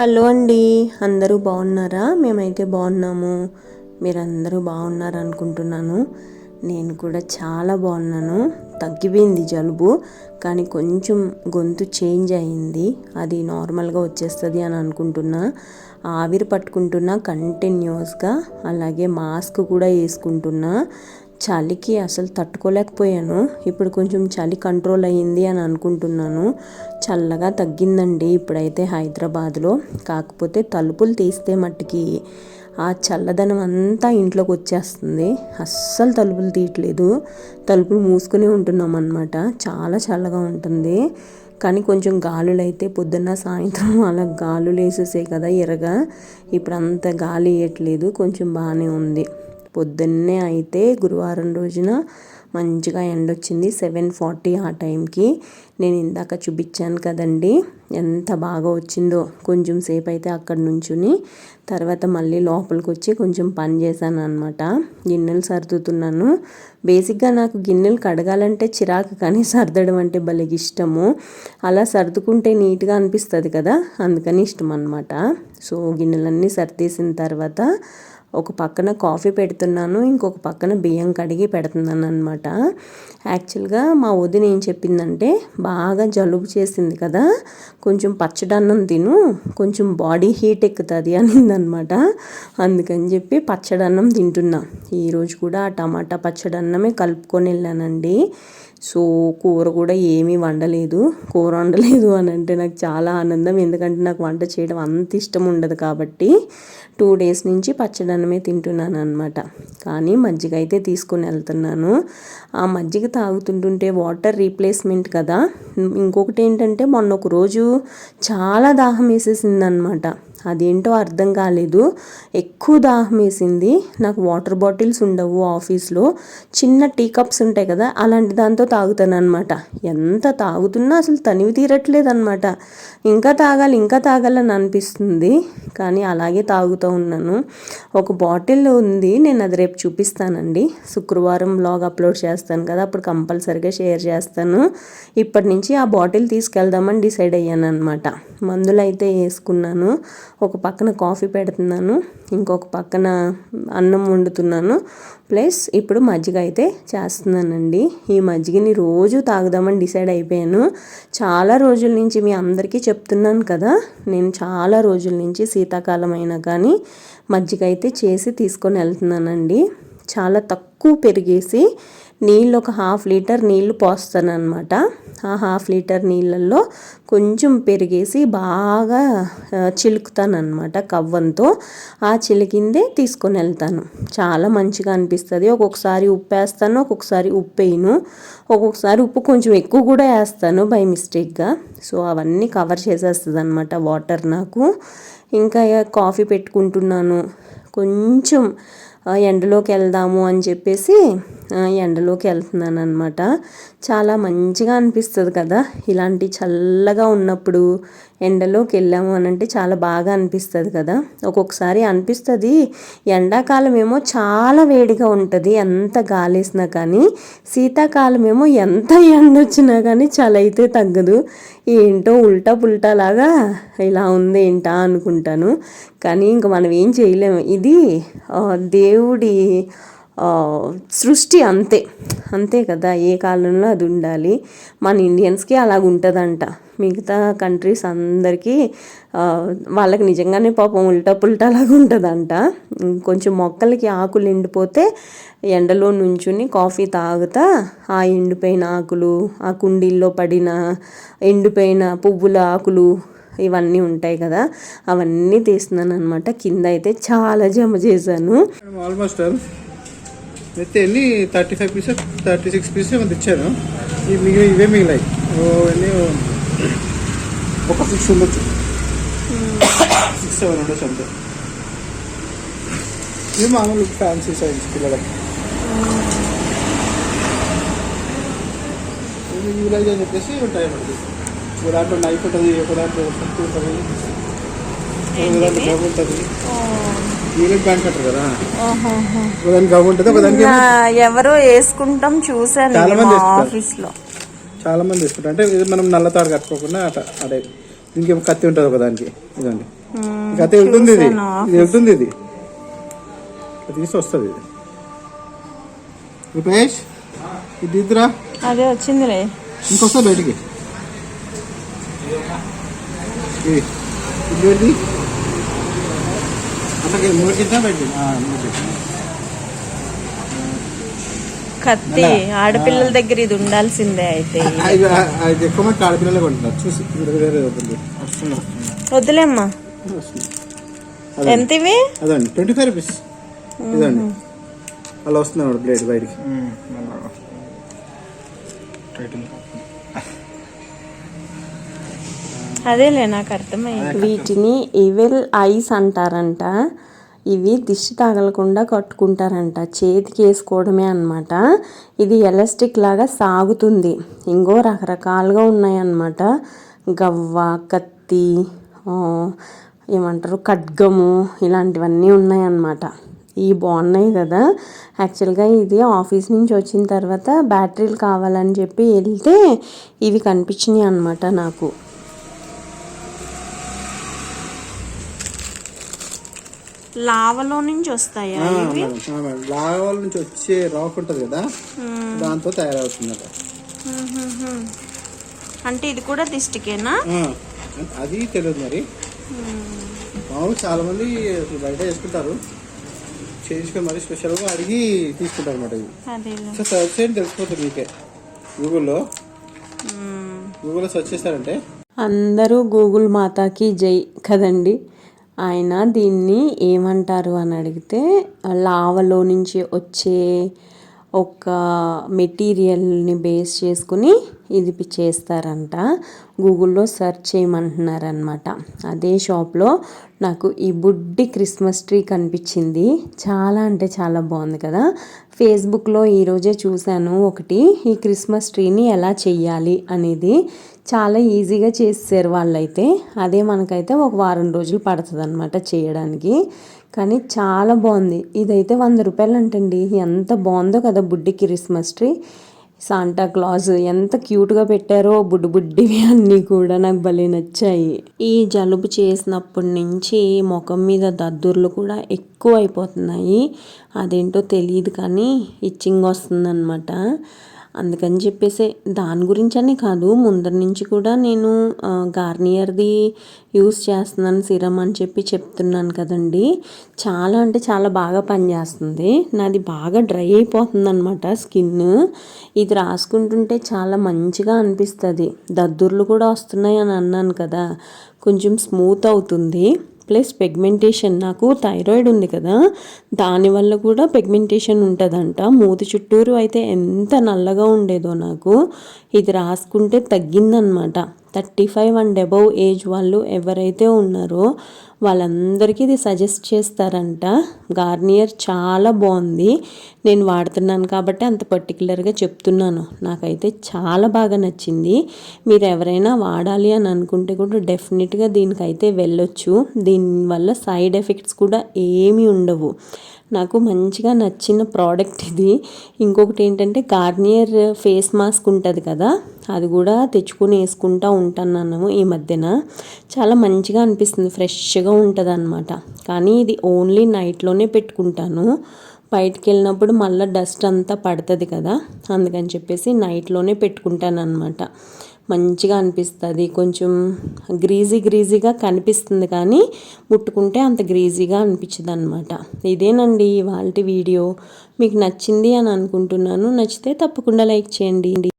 Hello అండి అందరూ బాగున్నారా? మేమైతే బాగున్నాము. మీరందరూ బాగున్నారు అనుకుంటున్నాను నేను కూడా చాలా బాగున్నాను. తగ్గిపోయింది జలుబు కానీ కొంచెం గొంతు చేంజ్ అయింది. అది నార్మల్గా వచ్చేస్తుంది అని అనుకుంటున్నా. ఆవిరి పట్టుకుంటున్నా కంటిన్యూస్గా అలాగే మాస్క్ కూడా వేసుకుంటున్నా. చలికి అసలు తట్టుకోలేకపోయాను. ఇప్పుడు కొంచెం చలి కంట్రోల్ అయ్యింది అని అనుకుంటున్నాను. చల్లగా తగ్గిందండి ఇప్పుడైతే హైదరాబాద్లో. కాకపోతే తలుపులు తీస్తే మట్టుకి ఆ చల్లదనం అంతా ఇంట్లోకి వచ్చేస్తుంది. అస్సలు తలుపులు తీయట్లేదు. తలుపులు మూసుకునే ఉంటున్నాం అనమాట చాలా చల్లగా ఉంటుంది. కానీ కొంచెం గాలులు అయితే పొద్దున్న సాయంత్రం అలా గాలులు వేసేసాయి కదా ఎరగా. ఇప్పుడు అంత గాలి వేయట్లేదు. కొంచెం బాగానే ఉంది. పొద్దున్నే అయితే గురువారం రోజున మంచిగా ఎండ వచ్చింది సెవెన్ ఫార్టీ ఆ టైంకి. నేను ఇందాక చూపించాను కదండి ఎంత బాగా వచ్చిందో. కొంచెం సేపు అయితే అక్కడ నుంచుని తర్వాత మళ్ళీ లోపలికి వచ్చి కొంచెం పని చేశాను అనమాట గిన్నెలు సర్దుతున్నాను. బేసిక్గా నాకు గిన్నెలు కడగాలంటే చిరాకు కానీ సర్దడం అంటే భలే ఇష్టము. అలా సర్దుకుంటే నీట్గా అనిపిస్తుంది కదా అందుకని ఇష్టం అనమాట సో గిన్నెలన్నీ సర్దేసిన తర్వాత ఒక పక్కన కాఫీ పెడుతున్నాను ఇంకొక పక్కన బియ్యం కడిగి పెడుతున్నాను అనమాట యాక్చువల్గా మా వదిన ఏం చెప్పిందంటే బాగా జలుబు చేసింది కదా కొంచెం పచ్చడన్నం తిను కొంచెం బాడీ హీట్ ఎక్కుతుంది అనిందనమాట అందుకని చెప్పి పచ్చడన్నం తింటున్నా. ఈరోజు కూడా ఆ టమాటా పచ్చడన్నమే కలుపుకొని వెళ్ళానండి. సో కూర కూడా ఏమీ వండలేదు. కూర వండలేదు అని అంటే నాకు చాలా ఆనందం. ఎందుకంటే నాకు వంట చేయడం అంత ఇష్టం ఉండదు కాబట్టి టూ డేస్ నుంచి పచ్చడన్నమే తింటున్నాను అనమాట కానీ మజ్జిగ అయితే తీసుకొని వెళ్తున్నాను. ఆ మజ్జిగ తాగుతుంటుంటే వాటర్ రీప్లేస్మెంట్ కదా. ఇంకొకటి ఏంటంటే మొన్న ఒక రోజు చాలా దాహం వేసేసింది అనమాట అదేంటో అర్థం కాలేదు. ఎక్కువ దాహం వేసింది. నాకు వాటర్ బాటిల్స్ ఉండవు ఆఫీస్లో. చిన్న టీ కప్స్ ఉంటాయి కదా అలాంటి దాంతో తాగుతాను ఎంత తాగుతున్నా అసలు తనివి తీరట్లేదు అనమాట ఇంకా తాగాలి ఇంకా తాగాలని అనిపిస్తుంది. కానీ అలాగే తాగుతూ ఉన్నాను. ఒక బాటిల్ ఉంది నేను అది రేపు చూపిస్తానండి. శుక్రవారం బ్లాగ్ అప్లోడ్ చేస్తాను కదా అప్పుడు కంపల్సరిగా షేర్ చేస్తాను. ఇప్పటి నుంచి ఆ బాటిల్ తీసుకెళ్దామని డిసైడ్ అయ్యాను అనమాట మందులు అయితే వేసుకున్నాను. ఒక పక్కన కాఫీ పెడుతున్నాను ఇంకొక పక్కన అన్నం వండుతున్నాను. ప్లస్ ఇప్పుడు మజ్జిగ అయితే చేస్తున్నానండి. ఈ మజ్జిగని రోజు తాగుదామని డిసైడ్ అయిపోయాను. చాలా రోజుల నుంచి మీ అందరికీ చెప్తున్నాను కదా నేను చాలా రోజుల నుంచి శీతాకాలం అయినా కానీ మజ్జిగ అయితే చేసి తీసుకొని వెళ్తున్నానండి. చాలా తక్కువ పెరిగేసి నీళ్ళు ఒక హాఫ్ లీటర్ నీళ్ళు పోస్తాను అనమాట ఆ హాఫ్ లీటర్ నీళ్ళల్లో కొంచెం పెరిగేసి బాగా చిలుకుతాను అనమాట కవ్వంతో. ఆ చిలికిందే తీసుకొని వెళ్తాను. చాలా మంచిగా అనిపిస్తుంది. ఒక్కొక్కసారి ఉప్పు వేస్తాను ఒక్కొక్కసారి ఉప్పు వేయను ఒక్కొక్కసారి ఉప్పు కొంచెం ఎక్కువ కూడా వేస్తాను బై మిస్టేక్గా. సో అవన్నీ కవర్ చేసేస్తుంది అనమాట వాటర్ నాకు. ఇంకా కాఫీ పెట్టుకుంటున్నాను. కొంచెం ఎండలోకి వెళ్దాము అని చెప్పేసి ఎండలోకి వెళ్తున్నాను అనమాట చాలా మంచిగా అనిపిస్తుంది కదా ఇలాంటి చల్లగా ఉన్నప్పుడు ఎండలోకి వెళ్ళాము అని అంటే చాలా బాగా అనిపిస్తుంది కదా. ఒక్కొక్కసారి అనిపిస్తుంది ఎండాకాలం ఏమో చాలా వేడిగా ఉంటుంది ఎంత గాలేసినా కానీ శీతాకాలం ఏమో ఎంత ఎండ వచ్చినా కానీ చలి అయితే తగ్గదు. ఏంటో ఉల్టా పుల్టా లాగా ఇలా ఉంది ఏంటా అనుకుంటాను. కానీ ఇంక మనం ఏం చేయలేము. ఇది దేవుడి సృష్టి అంతే. అంతే కదా ఏ కాలంలో అది ఉండాలి. మన ఇండియన్స్కి అలాగ ఉంటుందంట మిగతా కంట్రీస్ అందరికీ వాళ్ళకి నిజంగానే పాపం ఉల్టా పుల్టాలాగా ఉంటుందంట కొంచెం మొక్కలకి ఆకులు ఎండిపోతే ఎండలో నుంచుని కాఫీ తాగుతా ఆ ఎండిపోయిన ఆకులు ఆ కుండీల్లో పడిన ఎండిపోయిన పువ్వుల ఆకులు ఇవన్నీ ఉంటాయి కదా అవన్నీ తీస్తున్నాను అనమాట కింద అయితే చాలా జమ చేశాను. ఆల్మోస్ట్ um, అయితే ఎన్ని? Thirty five pieces thirty six pieces మనం తెచ్చాను. ఇవి మిగిలి ఇవే మిగిలాయి. ఓ ఎన్ని? ఒక సిక్స్ ఉండొచ్చు. సిక్స్ సెవెన్ ఉండొచ్చు అంతే. ఇవి మామూలు ఫ్యాన్సీ సైజ్ పిల్లలకి. యూలైజ్ అని చెప్పేసి ఉంటాయి మనకి ఒక దాంట్లో నైఫ్ ఉంటుంది ఒక దాంట్లో కత్తి ఉంటుంది. ఒక దాంట్లో గమ్ ఉంటుంది. యూనిట్ బ్యాంక్ అంటారు కదా? ఒక దానికి గమ్ ఉంటుంది ఒక దానికి ఎవరో వేసుకుంటాం చూసాను చాలా మంది. ఆఫీస్లో. చాలా మంది వేసుకుంటారు. అంటే ఇది మనం నల్ల తాడు కట్టుకోకుండా అట అదే. ఇంకేమో కత్తి ఉంటుంది ఒక దానికి. ఇదండి కత్తి వెళ్తుంది ఇది. ఇది వెళ్తుంది ఇది. తీసి వస్తుంది ఇది. రూపేష్ ఇది ఇద్దురా అదే వచ్చిందిలే. ఇంకొస్తా బయటికి. పెట్టి అట్లా మూడు కింద పెట్టి మూడు కింద. కత్తి ఆడపిల్లల దగ్గర ఇది ఉండాల్సిందే అయితే. అది ఎక్కువ మంది ఆడపిల్లలే కొంటున్నారు. చూసి వద్దులేమ్మా. ఎంత ఇవి? అదండి ట్వంటీ ఫైవ్ రూపీస్. ఇదండి. అలా వస్తుంది అన్నమాట బ్లేడ్ బయటికి. అదేలే నాకు అర్థమైంది. వీటిని ఈవెల్ ఐస్ అంటారంట. ఇవి దిష్టి తగలకుండా కట్టుకుంటారంట. చేతికి వేసుకోవడమే అన్నమాట. ఇది ఎలాస్టిక్ లాగా సాగుతుంది. ఇంకో రకరకాలుగా ఉన్నాయన్నమాట. గవ్వ కత్తి ఏమంటారు ఖడ్గము ఇలాంటివన్నీ ఉన్నాయన్నమాట. ఈ బాగున్నాయి కదా. యాక్చువల్గా ఇది ఆఫీస్ నుంచి వచ్చిన తర్వాత బ్యాటరీలు కావాలని చెప్పి వెళ్తే ఇవి కనిపించినాయి అనమాట నాకు. లావలో నుంచి వస్తాయా లాగవాల నుంచి వచ్చే రాక్ ఉంటుంది కదా దాంతో తయారవుతుందట. అంటే ఇది కూడా దిష్టికేనా? అది తెలియదు మరి. మామూలు చాలా మంది బయట చేసుకుంటారు. చేయించుకొని మరి స్పెషల్గా అడిగి తీసుకుంటారు అనమాట సో సర్చ్ చేయండి తెలిసిపోతుంది మీకే. గూగుల్లో గూగుల్లో సెర్చ్ చేస్తారంటే. అందరూ గూగుల్ మాతాకి జై కదండి. ఆయన దీన్ని ఏమంటారు అని అడిగితే లావలో నుంచి వచ్చే ఒక మెటీరియల్ని బేస్ చేసుకుని ఇది చేస్తారంట. గూగుల్లో సెర్చ్ చేయమంటున్నారనమాట అదే షాప్లో నాకు ఈ బుడ్డి క్రిస్మస్ ట్రీ కనిపించింది. చాలా అంటే చాలా బాగుంది కదా. ఫేస్బుక్లో ఈరోజే చూశాను ఒకటి ఈ క్రిస్మస్ ట్రీని ఎలా చెయ్యాలి అనేది. చాలా ఈజీగా చేసేసారు వాళ్ళైతే. అదే మనకైతే ఒక వారం రోజులు పడుతుంది అనమాట చేయడానికి. కానీ చాలా బాగుంది. ఇదైతే వంద రూపాయలు అంటండి ఎంత బాగుందో కదా బుడ్డి క్రిస్మస్ ట్రీ. సాంటా క్లాజ్ ఎంత క్యూట్గా పెట్టారో బుడ్డు బుడ్డివి అన్నీ కూడా నాకు భలే నచ్చాయి. ఈ జలుబు చేసినప్పటి నుంచి ముఖం మీద దద్దుర్లు కూడా ఎక్కువ అయిపోతున్నాయి అదేంటో తెలియదు కానీ ఇచ్చింగ్ వస్తుందన్నమాట. అందుకని చెప్పేసి దాని గురించి అని కాదు ముందర నుంచి కూడా నేను గార్నియర్ది యూస్ చేస్తున్నాను సిరమ్ అని చెప్పి చెప్తున్నాను కదండి. చాలా అంటే చాలా బాగా పనిచేస్తుంది. నాది బాగా డ్రై అయిపోతుంది అనమాట స్కిన్ ఇది రాసుకుంటుంటే చాలా మంచిగా అనిపిస్తుంది. దద్దుర్లు కూడా వస్తున్నాయి అని అన్నాను కదా కొంచెం స్మూత్ అవుతుంది. ప్లస్ పెగ్మెంటేషన్ నాకు థైరాయిడ్ ఉంది కదా దానివల్ల కూడా పెగ్మెంటేషన్ ఉంటుందంట. మూతి చుట్టూరు అయితే ఎంత నల్లగా ఉండేదో నాకు. ఇది రాసుకుంటే తగ్గిందనమాట thirty five and above age వాళ్ళు ఎవరైతే ఉన్నారో వాళ్ళందరికీ ఇది సజెస్ట్ చేస్తారంట. గార్నియర్ చాలా బాగుంది. నేను వాడుతున్నాను కాబట్టి అంత పర్టికులర్గా చెప్తున్నాను. నాకైతే చాలా బాగా నచ్చింది. మీరు ఎవరైనా వాడాలి అని అనుకుంటే కూడా డెఫినెట్గా దీనికైతే వెళ్ళొచ్చు. దీనివల్ల సైడ్ ఎఫెక్ట్స్ కూడా ఏమీ ఉండవు. నాకు మంచిగా నచ్చిన ప్రోడక్ట్ ఇది. ఇంకొకటి ఏంటంటే గార్నియర్ ఫేస్ మాస్క్ ఉంటుంది కదా అది కూడా తెచ్చుకొని వేసుకుంటా ఉంటాను ఈ మధ్యన. చాలా మంచిగా అనిపిస్తుంది ఫ్రెష్గా ఉంటుంది అనమాట కానీ ఇది ఓన్లీ నైట్లోనే పెట్టుకుంటాను. బయటికి వెళ్ళినప్పుడు మళ్ళీ డస్ట్ అంతా పడుతుంది కదా అందుకని చెప్పేసి నైట్లోనే పెట్టుకుంటాను అనమాట మంచిగా అనిపిస్తుంది. కొంచెం గ్రీజీ గ్రీజీగా కనిపిస్తుంది కానీ ముట్టుకుంటే అంత గ్రీజీగా అనిపించదు అనమాట ఇదేనండి ఇవాళ వీడియో. మీకు నచ్చింది అని అనుకుంటున్నాను. నచ్చితే తప్పకుండా లైక్ చేయండి.